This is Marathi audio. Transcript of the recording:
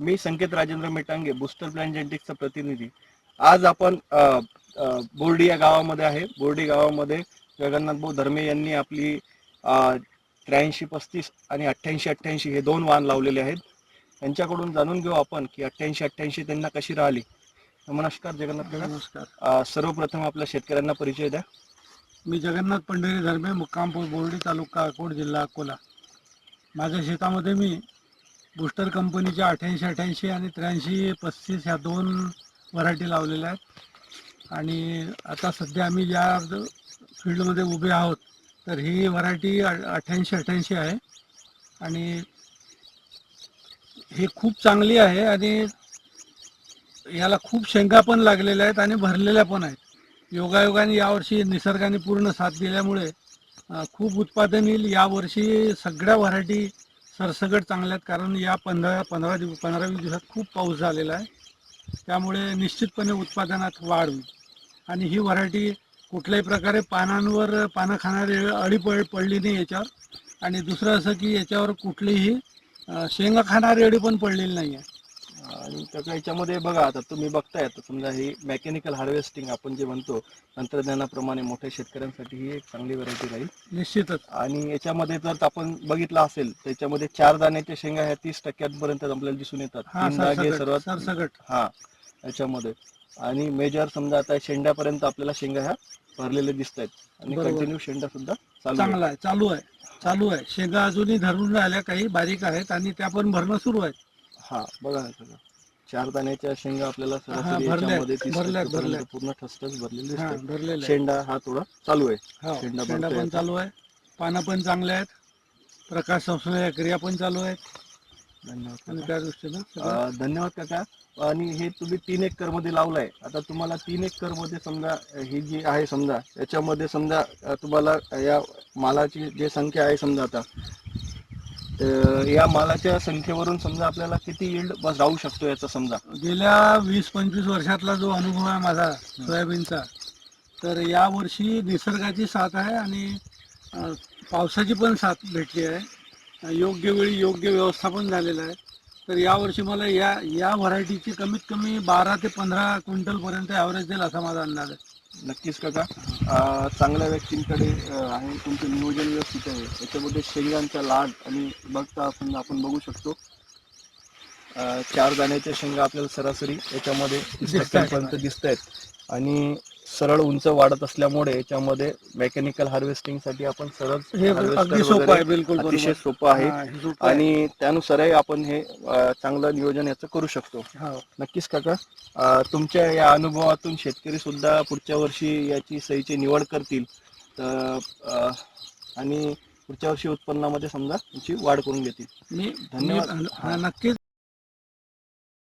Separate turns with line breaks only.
मी संकेत राजेंद्र मेटांगे बुस्टर प्लॅन जेनेटिक्सचा प्रतिनिधी. आज आपण बोर्डी या गावामध्ये आहे. बोर्डी गावामध्ये जगन्नाथ भाऊ धर्मे यांनी आपली त्र्याऐंशी पस्तीस आणि अठ्ठ्याऐंशी अठ्ठ्याऐंशी हे दोन वाहन लावलेले आहेत. त्यांच्याकडून जाणून घेऊ आपण की अठ्ठ्याऐंशी अठ्ठ्याऐंशी त्यांना कशी राहिली. नमस्कार जगन्नाथ
नमस्कार.
सर्वप्रथम आपल्या शेतकऱ्यांना परिचय द्या.
मी जगन्नाथ पंढरी धर्मे मुक्कामपूर बोर्डी तालुका अकोट जिल्हा अकोला. माझ्या शेतामध्ये मी बुस्टर कंपनीच्या अठ्ठ्याऐंशी अठ्ठ्याऐंशी आणि त्र्याऐंशी पस्तीस ह्या दोन व्हरायटी लावलेल्या आहेत. आणि आता सध्या आम्ही ज्या फील्डमध्ये उभे आहोत तर ही व्हरायटी अठ्ठ्याऐंशी अठ्ठ्याऐंशी आहे. आणि हे खूप चांगली आहे आणि याला खूप शेंगा पण लागलेल्या आहेत आणि भरलेल्या पण आहेत. योगायोगाने यावर्षी निसर्गाने पूर्ण साथ दिल्यामुळे खूप उत्पादन येईल. यावर्षी सगळ्या व्हरायटी सरसगट चांगल्या आहेत कारण या पंधरा पंधरा दिवस पंधरा वीस दिवसात खूप पाऊस झालेला आहे. त्यामुळे निश्चितपणे उत्पादनात वाढ होईल. आणि ही व्हरायटी कुठल्याही प्रकारे पानांवर पानं खाणारी अळी पड पडली नाही याच्यावर. आणि दुसरं असं की याच्यावर कुठलीही शेंगा खाणारी अळी पण पडलेली नाही आहे.
आणि त्याच्या याच्यामध्ये बघा आता तुम्ही बघताय आता समजा ही मेकॅनिकल हार्वेस्टिंग आपण जे म्हणतो तंत्रज्ञानाप्रमाणे मोठ्या शेतकऱ्यांसाठी ही एक चांगली व्हरायटी राहील.
निश्चितच.
आणि याच्यामध्ये जर आपण बघितलं असेल त्याच्यामध्ये चार दाण्याच्या शेंगा ह्या तीस टक्क्यापर्यंत आपल्याला दिसून येतात.
हा
तीन दागे
सरसकट
सर्वात
सरसकट
हा याच्यामध्ये. आणि मेजर समजा आता शेंड्यापर्यंत आपल्याला शेंगा ह्या भरलेले दिसत आहेत. आणि
बरोबर.
कंटिन्यू शेंडा सुद्धा चालू आहे.
चांगला आहे चालू आहे चालू आहे. शेंगा अजूनही धरून राहिल्या काही बारीक आहेत आणि त्या पण भरणं सुरू आहे
हा बघा सगळं. चार दाण्याच्या शेंगा आपल्याला सरासरी
भरल्या,
याच्यामध्ये तीस
भरल्या,
टक्केपर्यंत
भरल्या.
पूर्ण ठसठस भरलेली
हा
दिसते
भरलेलं आहे.
शेंडा हा थोडा चालू आहे.
हो,
शेंडा
शेंडा
भरतोय
पण
आता.
चालू आहे. पानं पण चांगले आहेत. प्रकाश संश्लेषण क्रिया पण चालू आहेत.
धन्यवाद
आणि. त्या दृष्टीनं सगळं
अं, धन्यवाद काका. आणि हे तुम्ही तीन एकरमध्ये लावलाय. आता तुम्हाला तीन एकरमध्ये समजा ही जी आहे समजा याच्यामध्ये समजा अं, तुम्हाला या मालाची जी संख्या आहे समजा आता तर या मालाच्या संख्येवरून समजा आपल्याला किती यील्ड बस राहू शकतो याचा समजा.
गेल्या वीस पंचवीस वर्षातला जो अनुभव आहे माझा सोयाबीनचा तर या वर्षी निसर्गाची साथ आहे आणि अ, पावसाची पण साथ भेटली आहे. योग्य वेळी योग्य व्यवस्थापन झालेलं आहे. तर यावर्षी मला या या व्हरायटीची कमीत कमी बारा ते पंधरा क्विंटलपर्यंत ॲव्हरेज देईल असा माझा अंदाज आहे.
नक्कीच काका. अं, चांगल्या व्यक्तींकडे अं, आहे तुमचं नियोजन व्यवस्थित आहे. याच्यामध्ये शेंगांचा लाड आणि बघता आपण आपण बघू शकतो. अं, चार दाण्याच्या शेंगा आपल्याला सरासरी याच्यामध्ये दिसत आहेत आणि सरळ उंच वाढत असल्यामुळे याच्यामध्ये मेकॅनिकल हार्वेस्टिंगसाठी आपण सरळ
हे अगदी सोपं आहे बिलकुल
अतिशय. सोपं आहे. आणि त्यानुसारही आपण हे चांगलं नियोजन याचं करू शकतो
हो.
नक्कीच काका तुमच्या या अनुभवातून शेतकरी सुद्धा पुढच्या वर्षी याची सईची निवड करतील तर आणि पुढच्या वर्षी उत्पन्नामध्ये समजा तुमची वाढ करून घेतील
मी
धन्यवाद.
नक्कीच